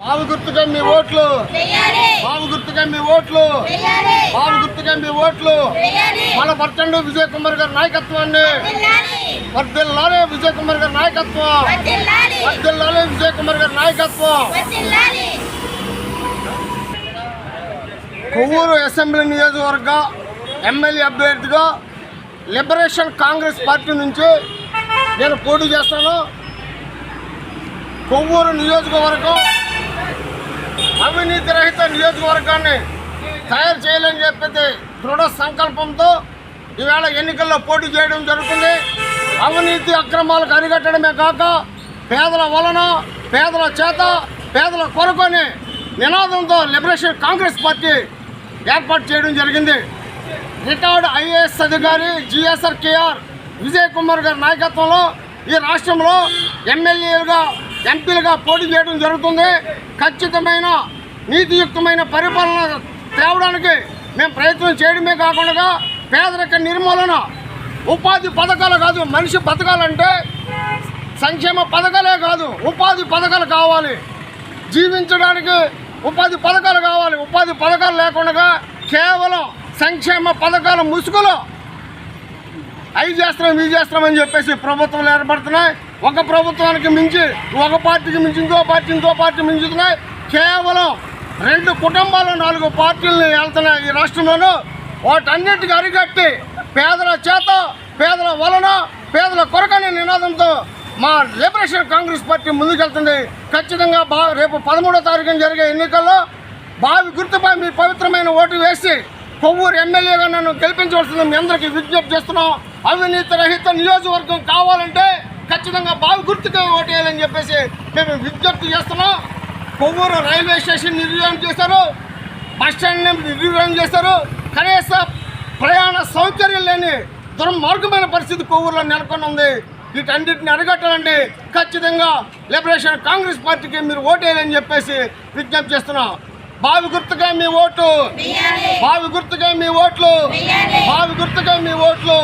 బాబు గుర్తుగా మీ ఓట్లు. బాబు గుర్తుగా మీ ఓట్లు. బాబు గుర్తుగా మీ ఓట్లు. మన పట్టండు విజయ్ కుమార్ గారి నాయకత్వాన్ని. వర్దిల్లాలే విజయ్ కుమార్ గారి నాయకత్వం. వర్దిల్లాలే విజయ్ కుమార్ గారి నాయకత్వం. కొవ్వూరు అసెంబ్లీ నియోజకవర్గ ఎమ్మెల్యే అభ్యర్థిగా లిబరేషన్ కాంగ్రెస్ పార్టీ నుంచి నేను పోటీ చేస్తాను. కొవ్వూరు నియోజకవర్గం అవినీతి రహిత నియోజకవర్గాన్ని తయారు చేయాలని చెప్పేది దృఢ సంకల్పంతో ఈవేళ ఎన్నికల్లో పోటీ చేయడం జరుగుతుంది. అవినీతి అక్రమాలకు అరిగట్టడమే కాక పేదల వలన పేదల చేత పేదల కొరకొని నినాదంతో లిబరేషన్ కాంగ్రెస్ పార్టీ ఏర్పాటు చేయడం జరిగింది. రిటైర్డ్ ఐఏఎస్ అధికారి G S R K R Vijay Kumar గారి నాయకత్వంలో ఈ రాష్ట్రంలో ఎమ్మెల్యేలుగా ఎంపీలుగా పోటీ చేయడం జరుగుతుంది. ఖచ్చితమైన నీతియుక్తమైన పరిపాలన తేవడానికి మేము ప్రయత్నం చేయడమే కాకుండా పేదరిక నిర్మూలన ఉపాధి పథకాలు కాదు మనిషి బతకాలంటే సంక్షేమ పథకాలే కాదు ఉపాధి పథకాలు కావాలి. జీవించడానికి ఉపాధి పథకాలు కావాలి. ఉపాధి పథకాలు లేకుండా కేవలం సంక్షేమ పథకాల ముసుగులో అవి చేస్తున్నాం ఇవి చేస్తున్నామని చెప్పేసి ప్రభుత్వాలు ఏర్పడుతున్నాయి. ఒక ప్రభుత్వానికి మించి ఒక పార్టీకి మించి ఇంకో పార్టీ ఇంకో పార్టీ మించుతున్నాయి. కేవలం రెండు కుటుంబాలు నాలుగు పార్టీలని వెళ్తున్నాయి ఈ రాష్ట్రంలోనూ. వాటన్నిటికీ అరికట్టి పేదల చేత పేదల వలన పేదల కొరకనే నినాదంతో మా లిబరేషన్ కాంగ్రెస్ పార్టీ ముందుకెళ్తుంది. ఖచ్చితంగా బా రేపు పదమూడో తారీఖున జరిగే ఎన్నికల్లో బావి గుర్తుపై మీ పవిత్రమైన ఓటు వేసి కొవ్వూరు ఎమ్మెల్యేగా నన్ను గెలిపించవలసింది మీ అందరికీ విజ్ఞప్తి చేస్తున్నాం. అవినీతి రహిత నియోజకవర్గం కావాలంటే ఖచ్చితంగా బావి గుర్తుగా ఓటేయాలని చెప్పేసి మేము విజ్ఞప్తి చేస్తున్నాం. కొవ్వూరు రైల్వే స్టేషన్ నిర్వీర్యం చేశారు. బస్ స్టాండ్ని నిర్వహణ చేశారు. కనీస ప్రయాణ సౌకర్యం లేని దుర్మార్గమైన పరిస్థితి కొవ్వూరులో నెలకొని ఉంది వీటన్నిటిని అడగట్టాలండి ఖచ్చితంగా లిబరేషన్ కాంగ్రెస్ పార్టీకి మీరు ఓటేయాలని చెప్పేసి విజ్ఞప్తి చేస్తున్నాం. బావి గుర్తుగా మీ ఓటు. వెయ్యాలి బావి గుర్తుగా మీ ఓట్లు. బావి గుర్తుగా మీ ఓట్లు.